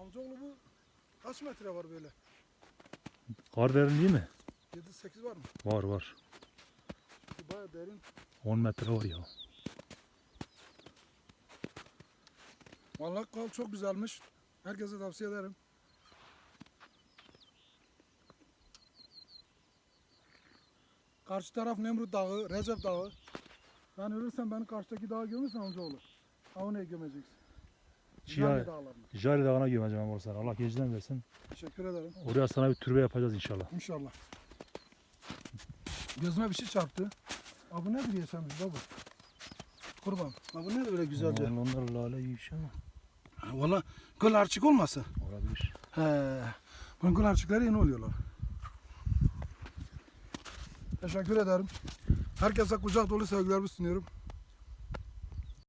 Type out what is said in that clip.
Amcaoğlu bu kaç metre var böyle? Kar derin değil mi? 7-8 var mı? Var var. Baya derin. 10 metre var ya. Vallahi kal çok güzelmiş. Herkese tavsiye ederim. Karşı taraf Nemrut Dağı, Recep Dağı. Ben ölürsem beni karşıdaki dağa gömürsen amcaoğlu. Avne'ye gömeceksin. Ciğer- Cami dağlarına. Jari Dağı'na gömeceğim ben sana. Allah geceden versin. Teşekkür ederim. Oraya sana bir türbe yapacağız inşallah. İnşallah. Gözüme bir şey çarptı. Abi bu nedir yaşamış baba? Kurban. Abi bu nedir böyle güzelce? Vallahi onlar lale gibi bir şey ama. Valla göl arçık olmasa. Olabilir. He. Bunun göl arçıkları yeni oluyorlar. Teşekkür ederim. Herkese kucak dolu sevgilerimi sunuyorum.